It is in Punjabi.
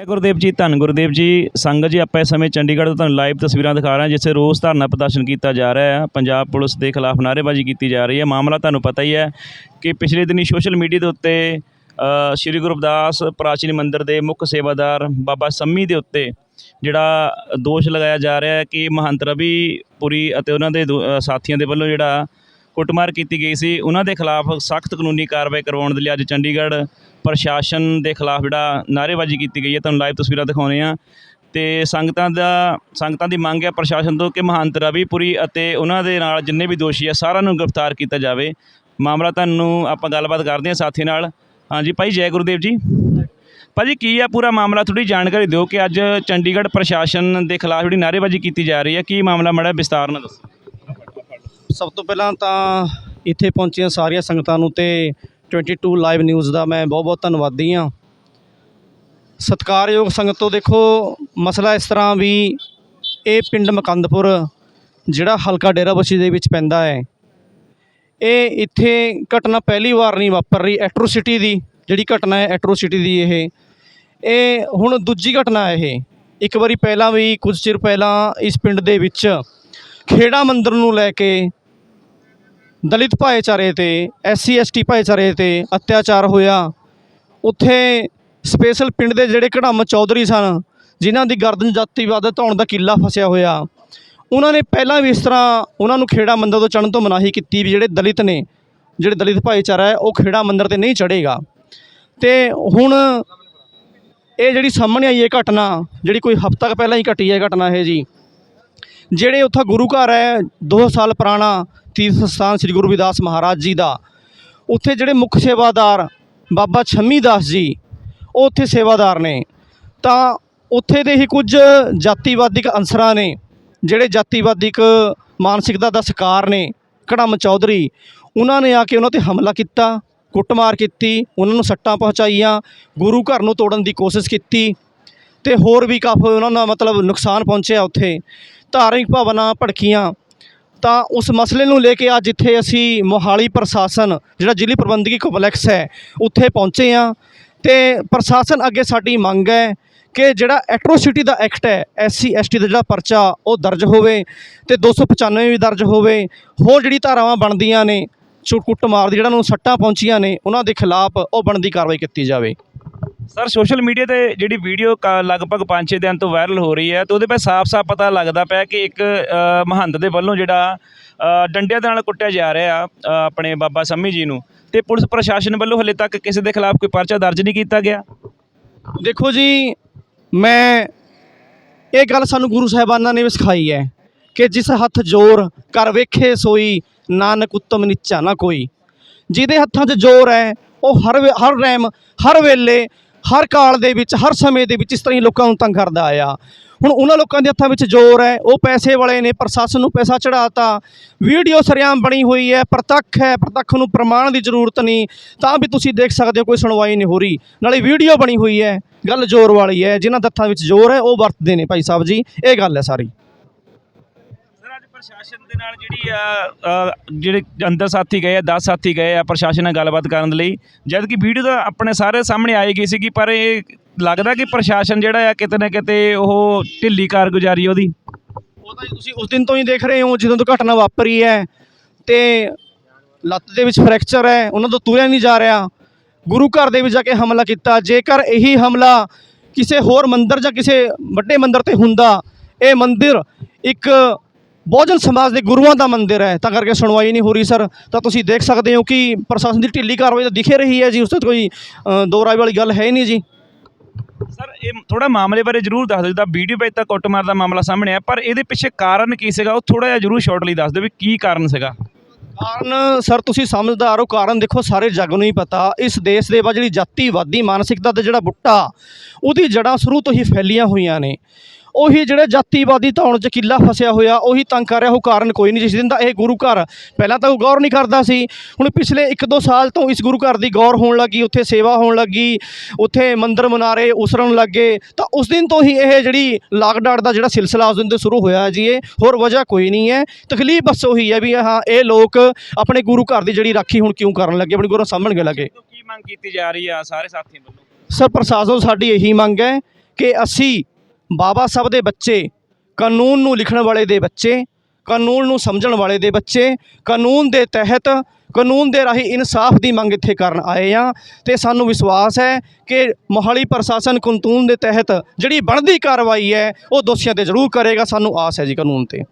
ਜੈ ਗੁਰਦੇਵ ਜੀ, ਧੰਨ ਗੁਰਦੇਵ ਜੀ। ਸੰਗਤ ਜੀ, ਆਪਾਂ ਇਸ ਸਮੇਂ ਚੰਡੀਗੜ੍ਹ ਤੋਂ ਤੁਹਾਨੂੰ ਲਾਈਵ ਤਸਵੀਰਾਂ ਦਿਖਾ ਰਹੇ ਹਾਂ, ਜਿੱਥੇ ਰੋਸ ਧਰਨਾ ਪ੍ਰਦਰਸ਼ਨ ਕੀਤਾ ਜਾ ਰਿਹਾ ਹੈ। ਪੰਜਾਬ ਪੁਲਿਸ ਦੇ ਖਿਲਾਫ ਨਾਅਰੇਬਾਜ਼ੀ ਕੀਤੀ ਜਾ ਰਹੀ ਹੈ। ਮਾਮਲਾ ਤੁਹਾਨੂੰ ਪਤਾ ਹੀ ਹੈ ਕਿ ਪਿਛਲੇ ਦਿਨੀ ਸੋਸ਼ਲ ਮੀਡੀਆ ਦੇ ਉੱਤੇ ਸ਼੍ਰੀ ਗੁਰੂ ਰਵਿਦਾਸ ਪ੍ਰਾਚੀਨ ਮੰਦਿਰ ਦੇ ਮੁੱਖ ਸੇਵਾਦਾਰ ਬਾਬਾ ਸੰਮੀ ਦੇ ਉੱਤੇ ਜਿਹੜਾ ਦੋਸ਼ ਲਗਾਇਆ ਜਾ ਰਿਹਾ ਹੈ ਕਿ ਮਹੰਤ ਰਵੀ ਪੁਰੀ ਅਤੇ ਉਹਨਾਂ ਦੇ ਦੋ- ਸਾਥੀਆਂ ਦੇ ਵੱਲੋਂ ਜਿਹੜਾ ਕੁੱਟਮਾਰ ਕੀਤੀ ਗਈ ਸੀ। ਉਹਨਾਂ ਦੇ ਖਿਲਾਫ ਸਖਤ ਕਾਨੂੰਨੀ ਕਾਰਵਾਈ ਕਰਵਾਉਣ ਦੇ ਲਈ ਅੱਜ ਚੰਡੀਗੜ੍ਹ ਪ੍ਰਸ਼ਾਸਨ ਦੇ ਖਿਲਾਫ ਜਿਹੜਾ ਨਾਅਰੇਬਾਜ਼ੀ ਕੀਤੀ ਗਈ ਹੈ। ਤੁਹਾਨੂੰ ਲਾਈਵ ਤਸਵੀਰਾਂ ਦਿਖਾਉਂਦੇ ਆ ਤੇ ਸੰਗਤਾਂ ਦਾ, ਸੰਗਤਾਂ ਦੀ ਮੰਗ ਹੈ ਪ੍ਰਸ਼ਾਸਨ ਤੋਂ ਕਿ ਮਹੰਤ ਰਵੀਪੁਰੀ ਅਤੇ ਉਹਨਾਂ ਦੇ ਨਾਲ ਜਿੰਨੇ ਵੀ ਦੋਸ਼ੀ ਆ ਸਾਰਿਆਂ ਨੂੰ ਗ੍ਰਿਫਤਾਰ ਕੀਤਾ ਜਾਵੇ। ਮਾਮਲਾ ਤੁਹਾਨੂੰ ਆਪਾਂ ਗੱਲਬਾਤ ਕਰਦੇ ਹਾਂ ਸਾਥੀ ਨਾਲ। ਹਾਂਜੀ ਭਾਈ, ਜੈ ਗੁਰਦੇਵ ਜੀ। ਭਾਜੀ, ਕੀ ਆ ਪੂਰਾ ਮਾਮਲਾ? ਥੋੜੀ ਜਾਣਕਾਰੀ ਦਿਓ ਕਿ ਅੱਜ ਚੰਡੀਗੜ੍ਹ ਪ੍ਰਸ਼ਾਸਨ ਦੇ ਖਿਲਾਫ ਜਿਹੜੀ ਨਾਅਰੇਬਾਜ਼ੀ ਕੀਤੀ ਜਾ ਰਹੀ ਹੈ। ਕੀ ਮਾਮਲਾ ਮੜਾ ਵਿਸਤਾਰ ਨਾਲ ਦੱਸੋ। ਸਭ ਤੋਂ ਪਹਿਲਾਂ ਤਾਂ ਇੱਥੇ ਪਹੁੰਚੀਆਂ ਸਾਰੀਆਂ ਸੰਗਤਾਂ ਨੂੰ ਤੇ 22 ਲਾਈਵ ਨਿਊਜ਼ ਦਾ ਮੈਂ ਬਹੁਤ-ਬਹੁਤ ਧੰਨਵਾਦੀ ਹਾਂ। ਸਤਿਕਾਰਯੋਗ ਸੰਗਤ ਤੋਂ ਦੇਖੋ, ਮਸਲਾ ਇਸ ਤਰ੍ਹਾਂ ਵੀ ਇਹ ਪਿੰਡ ਮਕੰਦਪੁਰ, ਜਿਹੜਾ ਹਲਕਾ ਡੇਰਾਬੱਸੀ ਦੇ ਵਿੱਚ ਪੈਂਦਾ ਹੈ, ਇਹ ਇੱਥੇ ਘਟਨਾ ਪਹਿਲੀ ਵਾਰ ਨਹੀਂ ਵਾਪਰ ਰਹੀ ਐਟਰੋਸਿਟੀ ਦੀ, ਜਿਹੜੀ ਘਟਨਾ ਹੈ ਐਟਰੋਸਿਟੀ ਦੀ ਇਹ। ਇਹ ਹੁਣ ਦੂਜੀ ਘਟਨਾ ਹੈ ਇਹ। ਇੱਕ ਵਾਰੀ ਪਹਿਲਾਂ ਵੀ, ਕੁਝ ਚਿਰ ਪਹਿਲਾਂ ਇਸ ਪਿੰਡ ਦੇ ਵਿੱਚ ਖੇੜਾ ਮੰਦਰ ਨੂੰ ਲੈ ਕੇ ਦਲਿਤ ਭਾਈਚਾਰੇ ਤੇ ਐਸਸੀ ਐਸਟੀ ਭਾਈਚਾਰੇ ਤੇ ਅਤਿਆਚਾਰ ਹੋਇਆ। ਉੱਥੇ ਸਪੈਸ਼ਲ ਪਿੰਡ ਦੇ ਜਿਹੜੇ ਕੜਮ ਚੌਧਰੀ ਸਨ, ਜਿਨ੍ਹਾਂ ਦੀ ਗਰਦਨ ਜਾਤੀਵਾਦ ਧੌਣ ਦਾ ਕਿੱਲਾ ਫਸਿਆ ਹੋਇਆ। ਉਹਨਾਂ ਨੇ ਪਹਿਲਾਂ ਵੀ ਇਸ ਤਰ੍ਹਾਂ ਉਹਨਾਂ ਨੂੰ ਖੇੜਾ ਮੰਦਰ ਤੋਂ ਚੜ੍ਹਨ ਤੋਂ ਮਨਾਹੀ ਕੀਤੀ ਵੀ ਜਿਹੜੇ ਦਲਿਤ ਨੇ, ਜਿਹੜੇ ਦਲਿਤ ਭਾਈਚਾਰਾ ਹੈ, ਉਹ ਖੇੜਾ ਮੰਦਰ ਤੇ ਨਹੀਂ ਚੜ੍ਹੇਗਾ। ਤੇ ਹੁਣ ਇਹ ਜਿਹੜੀ ਸਾਹਮਣੇ ਆਈ ਹੈ ਘਟਨਾ, ਜਿਹੜੀ ਕੋਈ ਹਫ਼ਤਾ ਕੁ ਪਹਿਲਾਂ ਹੀ ਘਟੀ ਹੈ ਘਟਨਾ ਇਹ ਜੀ ਜਿਹੜੇ ਉੱਥੇ ਗੁਰੂ ਘਰ ਹੈ 2 ਸਾਲ ਪੁਰਾਣਾ ਤੀਰਥ ਸਥਾਨ ਸ੍ਰੀ ਗੁਰੂ ਰਵਿਦਾਸ ਮਹਾਰਾਜ ਜੀ ਦਾ, ਉੱਥੇ ਜਿਹੜੇ ਮੁੱਖ ਸੇਵਾਦਾਰ ਬਾਬਾ ਛੰਮੀ ਦਾਸ ਜੀ, ਉਹ ਉੱਥੇ ਸੇਵਾਦਾਰ ਨੇ। ਤਾਂ ਉੱਥੇ ਦੇ ਹੀ ਕੁਝ ਜਾਤੀਵਾਦਿਕ ਅੰਸਰਾਂ ਨੇ, ਜਿਹੜੇ ਜਾਤੀਵਾਦਿਕ ਮਾਨਸਿਕਤਾ ਦਾ ਸ਼ਿਕਾਰ ਨੇ, ਕੜਮ ਚੌਧਰੀ, ਉਹਨਾਂ ਨੇ ਆ ਕੇ ਉਹਨਾਂ ਤੇ ਹਮਲਾ ਕੀਤਾ, ਕੁੱਟਮਾਰ ਕੀਤੀ, ਉਹਨਾਂ ਨੂੰ ਸੱਟਾਂ ਪਹੁੰਚਾਈਆਂ, ਗੁਰੂ ਘਰ ਨੂੰ ਤੋੜਨ ਦੀ ਕੋਸ਼ਿਸ਼ ਕੀਤੀ, ਤੇ ਹੋਰ ਵੀ ਕਾਫੀ ਉਹਨਾਂ ਦਾ ਮਤਲਬ ਨੁਕਸਾਨ ਪਹੁੰਚਿਆ ਉੱਥੇ। ਧਾਰਮਿਕ ਭਾਵਨਾ ਭੜਕੀਆਂ, ਤਾਂ ਉਸ ਮਸਲੇ ਨੂੰ ਲੈ ਕੇ ਅੱਜ ਇੱਥੇ ਅਸੀਂ ਮੋਹਾਲੀ ਪ੍ਰਸ਼ਾਸਨ, ਜਿਹੜਾ ਜ਼ਿਲ੍ਹੇ ਪ੍ਰਬੰਧਕੀ ਕੰਪਲੈਕਸ ਹੈ, ਉੱਥੇ ਪਹੁੰਚੇ ਹਾਂ ਤੇ ਪ੍ਰਸ਼ਾਸਨ ਅੱਗੇ ਸਾਡੀ ਮੰਗ ਹੈ ਕਿ ਜਿਹੜਾ ਐਟਰੋਸਿਟੀ ਦਾ ਐਕਟ ਹੈ ਐਸਸੀ ਐਸਟੀ ਦਾ ਜਿਹੜਾ ਪਰਚਾ, ਉਹ ਦਰਜ ਹੋਵੇ ਤੇ 295 ਵੀ ਦਰਜ ਹੋਵੇ। ਹੋਰ ਜਿਹੜੀ ਧਾਰਾਵਾਂ ਬਣਦੀਆਂ ਨੇ ਛੁੱਟ ਕੁੱਟ ਮਾਰ ਦੀ, ਜਿਹੜਾ ਨੂੰ ਸੱਟਾਂ ਪਹੁੰਚੀਆਂ ਨੇ, ਉਹਨਾਂ ਦੇ ਖਿਲਾਫ ਉਹ ਬਣਦੀ ਕਾਰਵਾਈ ਕੀਤੀ ਜਾਵੇ। ਸਰ ਸੋਸ਼ਲ ਮੀਡੀਆ ਤੇ ਜਿਹੜੀ ਵੀਡੀਓ ਕ- ਲਗਭਗ 5-6 ਦਿਨ ਤੋਂ ਵਾਇਰਲ ਹੋ ਰਹੀ ਹੈ ਤੇ ਉਹਦੇ 'ਤੇ ਸਾਫ਼-ਸਾਫ਼ ਪਤਾ ਲੱਗਦਾ ਪਿਆ ਕਿ ਇੱਕ ਅ, ਮਹੰਤ ਦੇ ਵੱਲੋਂ ਜਿਹੜਾ ਡੰਡਿਆਂ ਦੇ ਨਾਲ ਕੁੱਟਿਆ ਜਾ ਰਿਹਾ ਆਪਣੇ ਬਾਬਾ ਸੰਮੀ ਜੀ ਨੂੰ। ਤੇ ਪੁਲਿਸ ਪ੍ਰਸ਼ਾਸਨ ਵੱਲੋਂ ਹਲੇ ਤੱਕ ਕਿਸੇ ਦੇ ਖਿਲਾਫ ਕੋਈ ਪਰਚਾ ਦਰਜ ਨਹੀਂ ਕੀਤਾ ਗਿਆ। ਦੇਖੋ ਜੀ ਮੈਂ ਇਹ ਗੱਲ ਸਾਨੂੰ ਗੁਰੂ ਸਾਹਿਬਾਨਾਂ ਨੇ ਵੀ ਸਿਖਾਈ ਹੈ ਕਿ ਜਿਸ ਹੱਥ ਜ਼ੋਰ ਕਰ ਵੇਖੇ ਸੋਈ ਨਾਨਕ ਉੱਤਮ ਨੀਚਾ ਨਾ ਕੋਈ। ਜਿਹਦੇ ਹੱਥਾਂ 'ਚ ਜ਼ੋਰ ਹੈ ਉਹ ਹਰ ਵੇ- ਹਰ ਰੈਮ ਹਰ ਵੇਲੇ ਹਰ ਕਾਲ ਦੇ ਵਿੱਚ, ਹਰ ਸਮੇਂ ਦੇ ਵਿੱਚ ਇਸ ਤਰ੍ਹਾਂ ਹੀ ਲੋਕਾਂ ਨੂੰ ਤੰਗ ਕਰਦਾ ਆਇਆ। ਹੁਣ ਉਹਨਾਂ ਲੋਕਾਂ ਦੇ ਹੱਥਾਂ ਵਿੱਚ ਜ਼ੋਰ ਹੈ, ਉਹ ਪੈਸੇ ਵਾਲੇ ਨੇ, ਪ੍ਰਸ਼ਾਸਨ ਨੂੰ ਪੈਸਾ ਚੜਾਤਾ ਵੀਡੀਓ ਸਰਿਆਮ ਬਣੀ ਹੋਈ ਹੈ, ਪ੍ਰਤੱਖ ਹੈ, ਪ੍ਰਤੱਖ ਨੂੰ ਪ੍ਰਮਾਣ ਦੀ ਜ਼ਰੂਰਤ ਨਹੀਂ। ਤਾਂ ਵੀ ਤੁਸੀਂ ਦੇਖ ਸਕਦੇ ਹੋ, ਕੋਈ ਸੁਣਵਾਈ ਨਹੀਂ ਹੋ ਰਹੀ। ਨਾਲੇ ਵੀਡੀਓ ਬਣੀ ਹੋਈ ਹੈ, ਗੱਲ ਜ਼ੋਰ ਵਾਲੀ ਹੈ, ਜਿਨ੍ਹਾਂ ਦੇ ਹੱਥਾਂ ਵਿੱਚ ਜ਼ੋਰ ਹੈ, ਉਹ ਵਰਤਦੇ ਨੇ ਭਾਈ ਸਾਹਿਬ ਜੀ। ਇਹ ਗੱਲ ਹੈ ਸਾਰੀ। ਪ੍ਰਸ਼ਾਸਨ ਦੇ ਨਾਲ ਜਿਹੜੀ ਆ ਜਿਹੜੇ ਅੰਦਰ ਸਾਥੀ ਗਏ ਆ 10 ਸਾਥੀ ਗਏ ਆ ਪ੍ਰਸ਼ਾਸਨ ਨਾਲ ਗੱਲਬਾਤ ਕਰਨ ਲਈ। ਜਦ ਕਿ ਵੀਡੀਓ ਤਾਂ ਆਪਣੇ ਸਾਰੇ ਸਾਹਮਣੇ ਆਈ ਗਈ ਸੀਗੀ, ਪਰ ਇਹ ਲੱਗਦਾ ਕਿ ਪ੍ਰਸ਼ਾਸਨ ਜਿਹੜਾ ਆ ਕਿਤੇ ਨਾ ਕਿਤੇ ਉਹ ਢਿੱਲੀ ਕਾਰਗੁਜ਼ਾਰੀ ਉਹਦੀ। ਉਹ ਤਾਂ ਤੁਸੀਂ ਉਸ ਦਿਨ ਤੋਂ ਹੀ ਦੇਖ ਰਹੇ ਹੋ, ਜਦੋਂ ਤੋਂ ਘਟਨਾ ਵਾਪਰੀ ਹੈ ਤੇ ਲੱਤ ਦੇ ਵਿੱਚ ਫ੍ਰੈਕਚਰ ਹੈ, ਉਹਨਾਂ ਤੋਂ ਤੁਰਿਆ ਨਹੀਂ ਜਾ ਰਿਹਾ। ਗੁਰੂ ਘਰ ਦੇ ਵਿੱਚ ਜਾ ਕੇ ਹਮਲਾ ਕੀਤਾ। ਜੇਕਰ ਇਹੀ ਹਮਲਾ ਕਿਸੇ ਹੋਰ ਮੰਦਰ ਜਾਂ ਕਿਸੇ ਵੱਡੇ ਮੰਦਰ ਤੇ ਹੁੰਦਾ, ਇਹ ਮੰਦਿਰ ਇੱਕ ਬਹੁਜਨ ਸਮਾਜ ਦੇ ਗੁਰੂਆਂ ਦਾ ਮੰਦਿਰ ਹੈ। ਤਾਂ ਕਰਕੇ ਸੁਣਵਾਈ ਨਹੀਂ ਹੋ ਰਹੀ ਸਰ। ਤਾਂ ਤੁਸੀਂ ਦੇਖ ਸਕਦੇ ਹੋ ਕਿ ਪ੍ਰਸ਼ਾਸਨ ਦੀ ਢਿੱਲੀ ਕਾਰਵਾਈ ਤਾਂ ਦਿਖੇ ਰਹੀ ਹੈ ਜੀ। ਉਸ ਤੇ ਕੋਈ ਦੋ ਰਾਏ ਵਾਲੀ ਗੱਲ ਹੈ ਨਹੀਂ ਜੀ। ਸਰ ਇਹ ਥੋੜਾ ਮਾਮਲੇ ਬਾਰੇ ਜਰੂਰ ਦੱਸ ਦਿਓ। ਜਿੱਦਾਂ ਵੀਡੀਓ ਵਿੱਚ ਤਾਂ ਕੁੱਟਮਾਰ ਦਾ ਮਾਮਲਾ ਸਾਹਮਣੇ ਆ ਪਰ ਇਹਦੇ ਪਿੱਛੇ ਕਾਰਨ ਕੀ ਸੀਗਾ? ਉਹ ਥੋੜਾ ਜਿਹਾ ਜਰੂਰ ਸ਼ਾਰਟਲੀ ਦੱਸ ਦਿਓ ਵੀ ਕੀ ਕਾਰਨ ਸੀਗਾ। ਕਾਰਨ ਸਰ ਤੁਸੀਂ ਸਮਝਦਾਰ ਹੋ। ਕਾਰਨ ਦੇਖੋ ਸਾਰੇ ਜੱਗ ਨੂੰ ਹੀ ਪਤਾ। ਇਸ ਦੇਸ਼ ਦੇ ਵਿੱਚ ਜਿਹੜੀ ਜਾਤੀਵਾਦੀ ਮਾਨਸਿਕਤਾ ਦਾ ਜਿਹੜਾ ਬੁੱਟਾ ਉਹਦੀ ਜੜ੍ਹਾਂ ਸ਼ੁਰੂ ਤੋਂ ਹੀ ਫੈਲੀਆਂ ਹੋਈਆਂ ਨੇ। ਉਹੀ ਜਿਹੜੇ ਜਾਤੀਵਾਦੀ ਧੌਣ 'ਚ ਕਿੱਲਾ ਫਸਿਆ ਹੋਇਆ ਉਹੀ ਤੰਗ ਕਰ ਰਿਹਾ ਉਹ ਕਾਰਨ ਕੋਈ ਨਹੀਂ ਜਿਸ ਦਿਨ ਦਾ ਇਹ ਗੁਰੂ ਘਰ ਪਹਿਲਾਂ ਤਾਂ ਉਹ ਗੌਰ ਨਹੀਂ ਕਰਦਾ ਸੀ। ਹੁਣ ਪਿਛਲੇ 1-2 ਸਾਲ ਤੋਂ ਇਸ ਗੁਰੂ ਘਰ ਦੀ ਗੌਰ ਹੋਣ ਲੱਗੀ ਉੱਥੇ ਸੇਵਾ ਹੋਣ ਲੱਗੀ ਉੱਥੇ ਮੰਦਰ ਮਨਾਰੇ ਉਸਰਨ ਲੱਗੇ। ਤਾਂ ਉਸ ਦਿਨ ਤੋਂ ਹੀ ਇਹ ਜਿਹੜੀ ਲਾਕਡਾਊਨ ਦਾ ਜਿਹੜਾ ਸਿਲਸਿਲਾ ਉਸ ਦਿਨ ਤੋਂ ਸ਼ੁਰੂ ਹੋਇਆ ਜੀ ਇਹ ਹੋਰ ਵਜ੍ਹਾ ਕੋਈ ਨਹੀਂ ਹੈ। ਤਕਲੀਫ ਬਸ ਉਹੀ ਹੈ ਵੀ ਹਾਂ ਇਹ ਲੋਕ ਆਪਣੇ ਗੁਰੂ ਘਰ ਦੀ ਜਿਹੜੀ ਰਾਖੀ ਹੁਣ ਕਿਉਂ ਕਰਨ ਲੱਗੇ? ਆਪਣੇ ਗੁਰੂ ਸਾਂਭਣਗੇ ਲੱਗੇ। ਕੀ ਮੰਗ ਕੀਤੀ ਜਾ ਰਹੀ ਆ ਸਾਰੇ ਸਾਥੀਆਂ ਵੱਲੋਂ? ਸਰ ਪ੍ਰਸ਼ਾਸਨ ਸਾਡੀ ਇਹੀ ਮੰਗ ਹੈ ਕਿ ਅਸੀਂ ਬਾਬਾ ਸਾਹਿਬ ਦੇ ਬੱਚੇ, ਕਾਨੂੰਨ ਨੂੰ ਲਿਖਣ ਵਾਲੇ ਦੇ ਬੱਚੇ, ਕਾਨੂੰਨ ਨੂੰ ਸਮਝਣ ਵਾਲੇ ਦੇ ਬੱਚੇ, ਕਾਨੂੰਨ ਦੇ ਤਹਿਤ, ਕਾਨੂੰਨ ਦੇ ਰਾਹੀਂ ਇਨਸਾਫ ਦੀ ਮੰਗ ਇੱਥੇ ਕਰਨ ਆਏ ਆ ਤੇ ਸਾਨੂੰ ਵਿਸ਼ਵਾਸ ਹੈ ਕਿ ਮੋਹਾਲੀ ਪ੍ਰਸ਼ਾਸਨ ਕਾਨੂੰਨ ਦੇ ਤਹਿਤ ਜਿਹੜੀ ਬਣਦੀ ਕਾਰਵਾਈ ਹੈ, ਉਹ ਦੋਸ਼ੀਆਂ ਤੇ ਜ਼ਰੂਰ ਕਰੇਗਾ, ਸਾਨੂੰ ਆਸ ਹੈ ਜੀ ਕਾਨੂੰਨ ਤੇ।